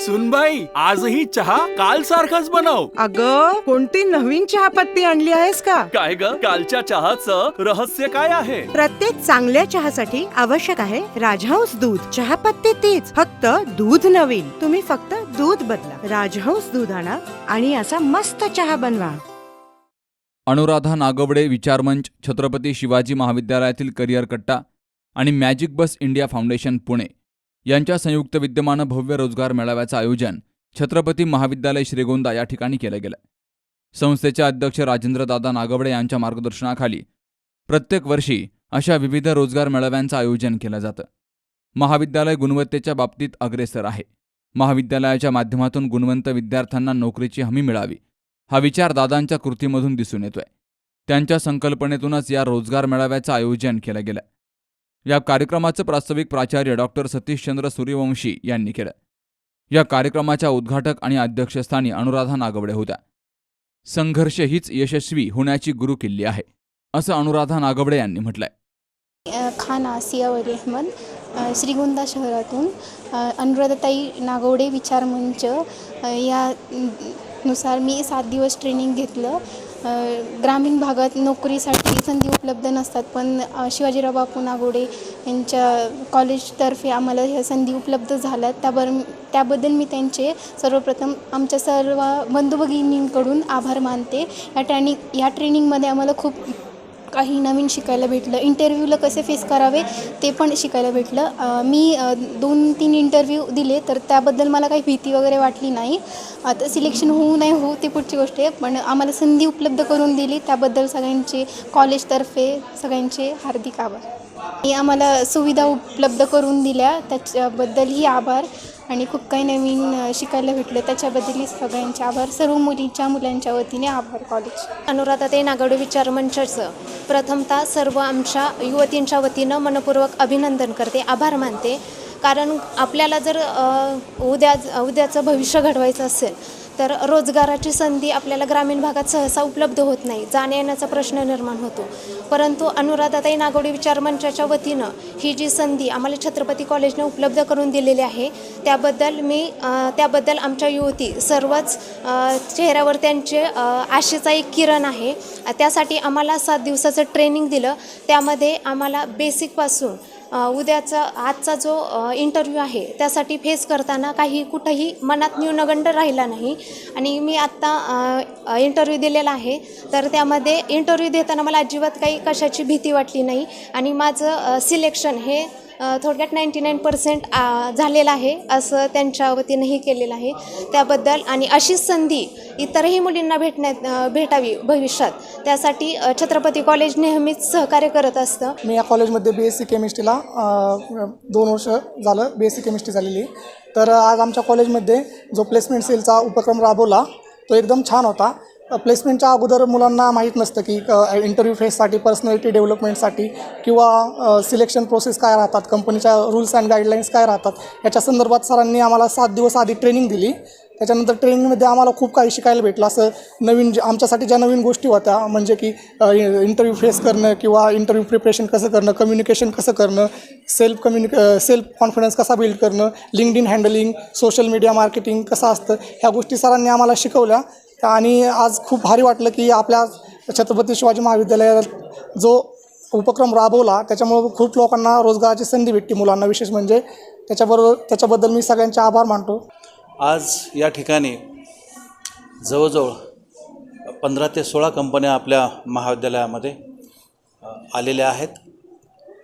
सुनबाई आजही चहा काल सारखाच बनव. अग कोणती नवीन चहापत्ती आणली आहेस का? काय ग? कालच्या चहाचं रहस्य काय आहे? प्रत्येक चांगल्या चहासाठी आवश्यक आहे राजहंस दूध. चहापत्ती तीच फक्त दूध नवीन. तुम्ही फक्त दूध बदला. राजहंस दूध आणा आणि असा मस्त चहा बनवा. अनुराधा नागवडे विचारमंच छत्रपती शिवाजी महाविद्यालयातील करिअर कट्टा आणि Magic Bus India Foundation Pune. यांच्या संयुक्त विद्यमानं भव्य रोजगार मेळाव्याचं आयोजन छत्रपती महाविद्यालय श्रीगोंदा या ठिकाणी केलं गेलं. संस्थेचे अध्यक्ष राजेंद्रदादा नागवडे यांच्या मार्गदर्शनाखाली प्रत्येक वर्षी अशा विविध रोजगार मेळाव्यांचं आयोजन केलं जातं. महाविद्यालय गुणवत्तेच्या बाबतीत अग्रेसर आहे. महाविद्यालयाच्या माध्यमातून गुणवंत विद्यार्थ्यांना नोकरीची हमी मिळावी हा विचार दादांच्या कृतीमधून दिसून येतोय. त्यांच्या संकल्पनेतूनच या रोजगार मेळाव्याचं आयोजन केलं गेलं. या कार्यक्रमाचं प्रास्ताविक प्राचार्य डॉक्टर सतीशचंद्र सूर्यवंशी यांनी केलं. या कार्यक्रमाच्या उद्घाटक आणि अध्यक्षस्थानी अनुराधा नागवडे होत्या. संघर्ष हीच यशस्वी होण्याची गुरुकिल्ली आहे असं अनुराधा नागवडे यांनी म्हटलंय. अ, खान आसिया अहमद श्रीगोंदा शहरातून अनुराधाताई नागवडे विचारमंच मंच या नुसार मी सात दिवस ट्रेनिंग घेतलं. ग्रामीण भागात नोकरीसाठी संधी उपलब्ध नसतात पण शिवाजीराव बापू नागोडे यांच्या कॉलेजतर्फे आम्हाला ह्या संधी उपलब्ध झाल्या त्याबर त्याबद्दल मी त्यांचे सर्वप्रथम आमच्या सर्व बंधू भगिनींकडून आभार मानते. या ट्रेनिंग या ट्रेनिंगमध्ये आम्हाला खूप काही नवीन शिकायला भेटलं. इंटरव्ह्यूला कसे फेस करावे ते पण शिकायला भेटलं. मी दोन तीन इंटरव्ह्यू दिले तर त्याबद्दल मला काही भीती वगैरे वाटली नाही. आता सिलेक्शन होऊ नाही होऊ ते पुढची गोष्ट आहे. पण आम्हाला संधी उपलब्ध करून दिली. त्याबद्दल सगळ्यांचे कॉलेजतर्फे सगळ्यांचे हार्दिक आभार. आणि आम्हाला सुविधा उपलब्ध करून दिल्या. त्याच्याबद्दलही आभार. आणि खूप काही नवीन शिकायला भेटलं. त्याच्याबद्दलही सगळ्यांचे आभार. सर्व मुलींच्या मुलांच्या वतीने आभार कॉलेज अनुराधा ते नागडू विचार मंचाचं प्रथमतः सर्व आमच्या युवतींच्या वतीनं मनपूर्वक अभिनंदन करते. आभार मानते. कारण आपल्याला जर उद्या उद्याचं भविष्य घडवायचं असेल तर रोजगाराची संधी आपल्याला ग्रामीण भागात सहसा उपलब्ध होत नाही जाण्या येण्याचा प्रश्न निर्माण होतो. परंतु अनुराधाताई नागोडी विचार मंचाच्या वतीनं ही जी संधी आम्हाला छत्रपती कॉलेजने उपलब्ध करून दिलेली आहे त्याबद्दल मी त्याबद्दल आमच्या युवती सर्वच चेहऱ्यावर त्यांचे आशेचा एक किरण आहे. त्यासाठी आम्हाला सात दिवसाचं ट्रेनिंग दिलं. त्यामध्ये आम्हाला बेसिकपासून उद्याचा आजचा जो इंटरव्ह्यू आहे त्यासाठी फेस करताना काही कुठंही मनात न्यूनगंड राहिला नाही. आणि मी आत्ता इंटरव्ह्यू दिलेला आहे. तर त्यामध्ये इंटरव्ह्यू देताना मला अजिबात काही कशाची भीती वाटली नाही. आणि माझं सिलेक्शन हे थोडक्यात नाईंटी नाईन पर्सेंट झालेलं आहे असं त्यांच्या वतीनंही केलेलं आहे. त्याबद्दल आणि अशी संधी इतरही मुलींना भेटण्यात भेटावी भविष्यात. त्यासाठी छत्रपती कॉलेज नेहमीच सहकार्य करत असतं. मी या कॉलेजमध्ये बी एस सी केमिस्ट्रीला दोन वर्ष झालं बी एस सी केमिस्ट्री झालेली. तर आज आमच्या कॉलेजमध्ये जो प्लेसमेंट सेलचा उपक्रम राबवला तो एकदम छान होता. प्लेसमेंटच्या अगोदर मुलांना माहीत नसतं की इंटरव्ह्यू फेससाठी पर्सनॅलिटी डेव्हलपमेंटसाठी किंवा सिलेक्शन प्रोसेस काय राहतात कंपनीच्या रूल्स अँड गाईडलाईन्स काय राहतात याच्या संदर्भात सरांनी आम्हाला सात दिवस आधी ट्रेनिंग दिली. त्याच्यानंतर ट्रेनिंगमध्ये आम्हाला खूप काही शिकायला भेटलं. असं नवीन जे आमच्यासाठी ज्या नवीन गोष्टी होत्या म्हणजे की इंटरव्ह्यू फेस करणं किंवा इंटरव्ह्यू प्रिपरेशन कसं करणं कम्युनिकेशन कसं करणं सेल्फ कम्युनिक सेल्फ कॉन्फिडन्स कसा बिल्ड करणं LinkedIn handling social media marketing कसं असतं ह्या गोष्टी सरांनी आम्हाला शिकवल्या. आणि आज खूप भारी वाटलं की आपल्या छत्रपती शिवाजी महाविद्यालयात जो उपक्रम राबवला त्याच्यामुळं खूप लोकांना रोजगाराची संधी भेटते मुलांना. विशेष म्हणजे त्याच्याबरोबर त्याच्याबद्दल मी सगळ्यांचे आभार मानतो. आज या ठिकाणी जवळजवळ पंधरा ते सोळा कंपन्या आपल्या महाविद्यालयामध्ये आलेल्या आहेत.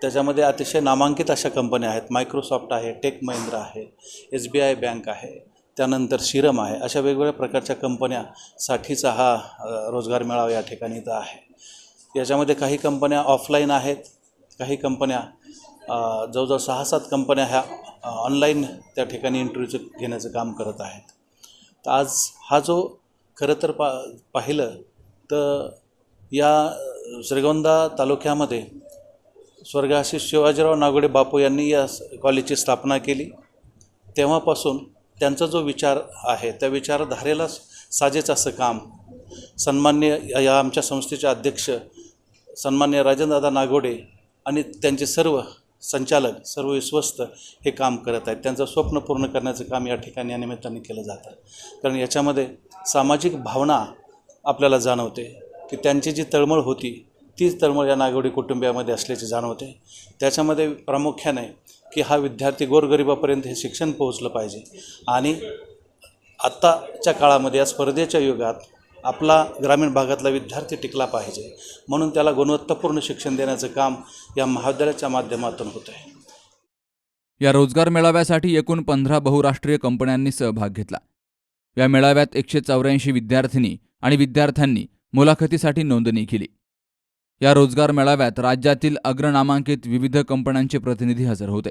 त्याच्यामध्ये अतिशय नामांकित अशा कंपन्या आहेत. मायक्रोसॉफ्ट आहे टेक महिंद्रा आहे एस बी आय बँक आहे त्यानंतर शिरम आहे. अशा वेगवेगळ्या प्रकारच्या कंपन्यासाठीचा हा रोजगार मेळावा या ठिकाणी इथं आहे. याच्यामध्ये काही कंपन्या ऑफलाईन आहेत. काही कंपन्या जवळजवळ सहा सात कंपन्या ह्या ऑनलाईन त्या ठिकाणी इंटरव्ह्यूचं घेण्याचं काम करत आहेत. तर आज हा जो खरं तर पा पाहिलं तर या श्रीगोंदा तालुक्यामध्ये स्वर्गाशी शिवाजीराव नागोडे बापू यांनी या कॉलेजची स्थापना केली. तेव्हापासून त्यांचा जो विचार आहे त्या विचारधारेला साजेच असं काम सन्मान्य या- आमच्या संस्थेचे अध्यक्ष सन्मान्य राजेंद्रदादा नागोडे आणि त्यांचे सर्व संचालक सर्व विश्वस्त हे काम करत आहेत. त्यांचं स्वप्न पूर्ण करण्याचं काम या ठिकाणी या निमित्ताने केलं जातं कारण याच्यामध्ये सामाजिक भावना आपल्याला जाणवते की त्यांची जी तळमळ होती तीच तळमळ या नागवडी कुटुंबियामध्ये असल्याची जाणवते त्याच्यामध्ये प्रामुख्याने की हा विद्यार्थी गोरगरिबापर्यंत हे शिक्षण पोहोचलं पाहिजे. आणि आत्ताच्या काळामध्ये या स्पर्धेच्या युगात आपला ग्रामीण भागातला विद्यार्थी टिकला पाहिजे. म्हणून त्याला गुणवत्तापूर्ण शिक्षण देण्याचं काम या महाविद्यालयाच्या माध्यमातून होतं आहे. या रोजगार मेळाव्यासाठी एकूण पंधरा बहुराष्ट्रीय कंपन्यांनी सहभाग घेतला. या मेळाव्यात एकशे चौऱ्याऐंशी विद्यार्थिनी आणि विद्यार्थ्यांनी मुलाखतीसाठी नोंदणी केली. या रोजगार मेळाव्यात राज्यातील अग्रनामांकित विविध कंपन्यांचे प्रतिनिधी हजर होते.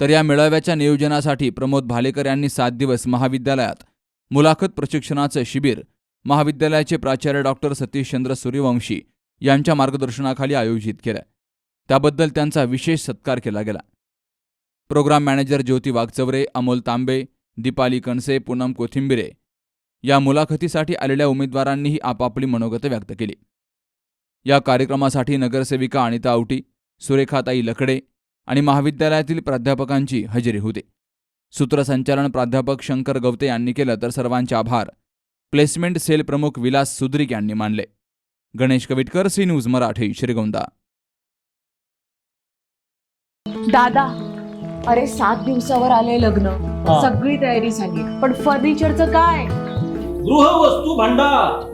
तर या मेळाव्याच्या नियोजनासाठी प्रमोद भालेकर यांनी सात दिवस महाविद्यालयात मुलाखत प्रशिक्षणाचं शिबिर महाविद्यालयाचे प्राचार्य डॉक्टर सतीशचंद्र सूर्यवंशी यांच्या मार्गदर्शनाखाली आयोजित केलं. त्याबद्दल त्यांचा विशेष सत्कार केला गेला. प्रोग्राम मॅनेजर ज्योती वागचवरे अमोल तांबे दीपाली कणसे पूनम कोथिंबिरे या मुलाखतीसाठी आलेल्या उमेदवारांनीही आपापली मनोगत व्यक्त केली. या कार्यक्रमासाठी नगरसेविका अनिता आवटी सुरेखाताई लकडे आणि महाविद्यालयातील प्राध्यापकांची हजेरी होती. सूत्रसंचालन प्राध्यापक शंकर गवते यांनी केलं तर सर्वांचे आभार. प्लेसमेंट सेल प्रमुख विलास सुद्रिक यांनी मानले. Ganesh Kavitkar C News Marathi Shrigonda. दादा अरे सात दिवसावर आले लग्न. सगळी तयारी झाली. पण फर्निचरचं काय? गृहवस्तू भांडार.